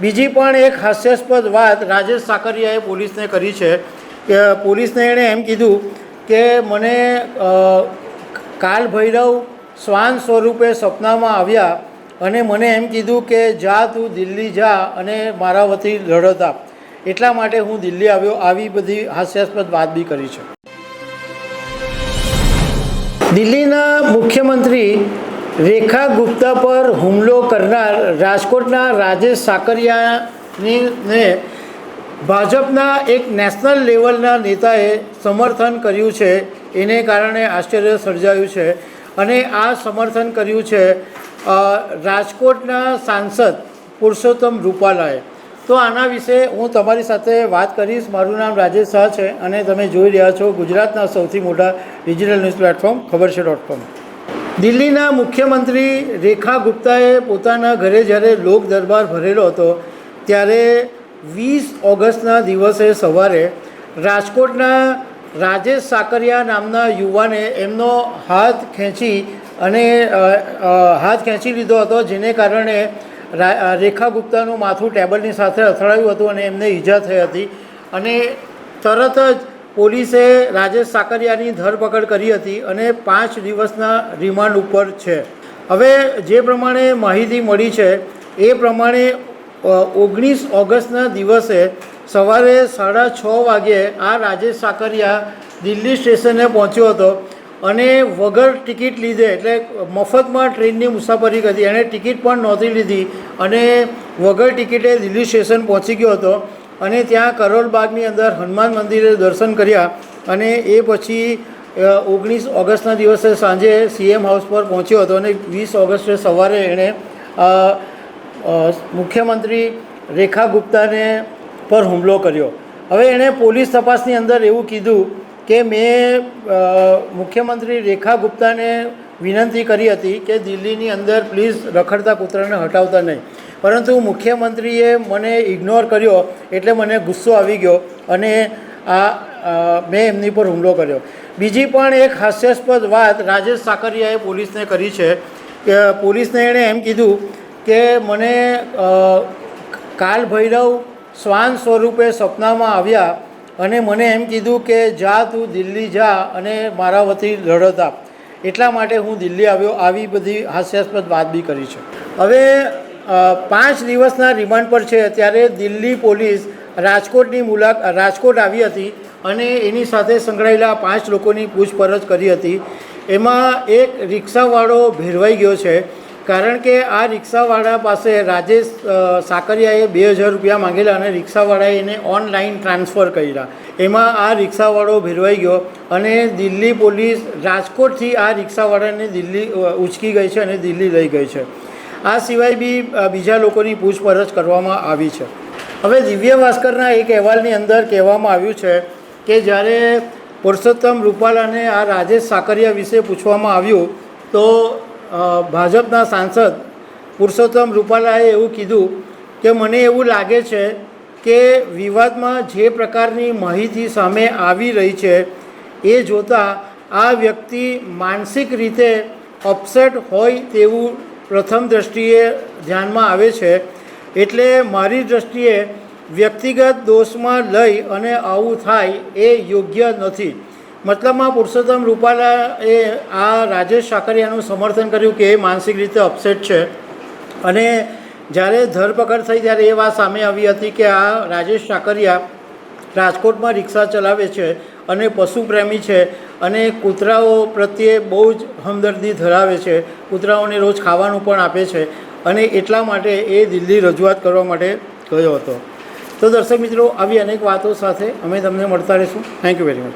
બીજી પણ એક હાસ્યાસ્પદ વાત રાજેશ સાકરિયાએ પોલીસને કરી છે કે પોલીસને એણે એમ કીધું કે મને કાલ ભૈરવ શ્વાન સ્વરૂપે સપનામાં આવ્યા અને મને એમ કીધું કે જા તું દિલ્હી જા અને મારા વતી લડત આપ. એટલા માટે હું દિલ્હી આવ્યો. આવી બધી હાસ્યાસ્પદ વાત બી કરી છે. દિલ્હીના મુખ્યમંત્રી રેખા ગુપ્તા પર હુમલો કરનાર રાજકોટના રાજેશ સાકરિયાને ભાજપના એક નેશનલ લેવલના નેતાએ સમર્થન કર્યું છે. એને કારણે આશ્ચર્ય સર્જાયું છે. અને આ સમર્થન કર્યું છે રાજકોટના સાંસદ પુરુષોત્તમ રૂપાલાએ. તો આના વિશે હું તમારી સાથે વાત કરીશ. મારું નામ રાજેશ શાહ છે અને તમે જોઈ રહ્યા છો ગુજરાતના સૌથી મોટા ડિજિટલ ન્યૂઝ પ્લેટફોર્મ ખબર છે ડોટ કોમ. દિલ્હીના મુખ્યમંત્રી રેખા ગુપ્તાએ પોતાના ઘરે જ્યારે લોક દરબાર ભરેલો હતો, ત્યારે વીસ ઓગસ્ટના દિવસે સવારે રાજકોટના રાજેશ સાકરિયા નામના યુવાને એમનો હાથ ખેંચી અને હાથ ખેંચી લીધો હતો, જેને કારણે રેખા ગુપ્તાનું માથું ટેબલની સાથે અથડાયું હતું અને એમને ઈજા થઈ હતી. અને તરત જ પોલીસે રાજેશ સાકરિયાની ધરપકડ કરી હતી અને પાંચ દિવસના રિમાન્ડ ઉપર છે. હવે જે પ્રમાણે માહિતી મળી છે, એ પ્રમાણે ઓગણીસ ઓગસ્ટના દિવસે સવારે સાડા છ વાગ્યે આ રાજેશ સાકરિયા દિલ્હી સ્ટેશને પહોંચ્યો હતો અને વગર ટિકિટ લીધે, એટલે મફતમાં ટ્રેનની મુસાફરી કરી, એણે ટિકિટ પણ નહોતી લીધી અને વગર ટિકિટે દિલ્હી સ્ટેશન પહોંચી ગયો હતો. અને ત્યાં કરોલબાગની અંદર હનુમાન મંદિરે દર્શન કર્યા અને એ પછી ઓગણીસ ઓગસ્ટના દિવસે સાંજે સીએમ હાઉસ પર પહોંચ્યો હતો અને વીસ ઓગસ્ટે સવારે એણે મુખ્યમંત્રી રેખા ગુપ્તાને પર હુમલો કર્યો. હવે એણે પોલીસ તપાસની અંદર એવું કીધું કે મેં મુખ્યમંત્રી રેખા ગુપ્તાને વિનંતી કરી હતી કે દિલ્હીની અંદર પ્લીઝ રખડતા કૂતરાને હટાવતા નહીં. પરંતુ મુખ્યમંત્રીએ મને ઇગ્નોર કર્યો એટલે મને ગુસ્સો આવી ગયો અને આ મેં એમની પર હુમલો કર્યો. બીજી પણ એક હાસ્યાસ્પદ વાત રાજેશ સાકરિયાએ પોલીસને કરી છે કે પોલીસને એણે એમ કીધું કે મને કાલ ભૈરવ શ્વાન સ્વરૂપે સપનામાં આવ્યા અને મને એમ કીધું કે જા, તું દિલ્હી જા અને મારા વતી લડત આપ. એટલા માટે હું દિલ્હી આવ્યો. આવી બધી હાસ્યાસ્પદ વાત બી કરી છે. હવે પાંચ દિવસના રિમાન્ડ પર છે. ત્યારે દિલ્હી પોલીસ રાજકોટની મુલાક, રાજકોટ આવી હતી અને એની સાથે સંકળાયેલા પાંચ લોકોની પૂછપરછ કરી હતી. એમાં એક રિક્ષાવાળો ભેરવાઈ ગયો છે. કારણ કે આ રિક્ષાવાળા પાસે રાજેશ સાકરિયાએ બે હજાર રૂપિયા માંગેલા અને રિક્ષાવાળાએ એને ઓનલાઈન ટ્રાન્સફર કર્યા. એમાં આ રિક્ષાવાળો ભેરવાઈ ગયો અને દિલ્હી પોલીસ રાજકોટથી આ રિક્ષાવાળાને દિલ્હી ઉચકી ગઈ છે અને દિલ્હી લઈ ગઈ છે. આ સિવાય બી બીજા લોકોની પૂછપરછ કરવામાં આવી છે. હવે દિવ્ય ભાસ્કરના એક અહેવાલની અંદર કહેવામાં આવ્યું છે કે જ્યારે પુરુષોત્તમ રૂપાલાને આ રાજેશ સાકરિયા વિશે પૂછવામાં આવ્યું, તો ભાજપના સાંસદ પુરુષોત્તમ રૂપાલાએ એવું કીધું કે મને એવું લાગે છે કે વિવાદમાં જે પ્રકારની માહિતી સામે આવી રહી છે, એ જોતાં આ વ્યક્તિ માનસિક રીતે અપસેટ હોય તેવું પ્રથમ દ્રષ્ટિએ ધ્યાનમાં આવે છે, એટલે મારી દ્રષ્ટિએ વ્યક્તિગત દોષમાં લઈ અને આવું થાય એ યોગ્ય નથી. મતલબમાં પુરુષોત્તમ રૂપાલાએ આ રાજેશ સાકરિયાનું સમર્થન કર્યું કે એ માનસિક રીતે અપસેટ છે. અને જ્યારે ધરપકડ થઈ ત્યારે એ વાત સામે આવી હતી કે આ રાજેશ સાકરિયા રાજકોટમાં રિક્ષા ચલાવે છે અને પશુ પ્રેમી છે અને કૂતરાઓ પ્રત્યે બહુ જ હમદર્દી ધરાવે છે. કૂતરાઓને રોજ ખાવાનું પણ આપે છે અને એટલા માટે એ દિલ્હી રજૂઆત કરવા માટે ગયો હતો. તો દર્શક મિત્રો, આવી અનેક વાતો સાથે અમે તમને મળતા રહીશું. Thank you very much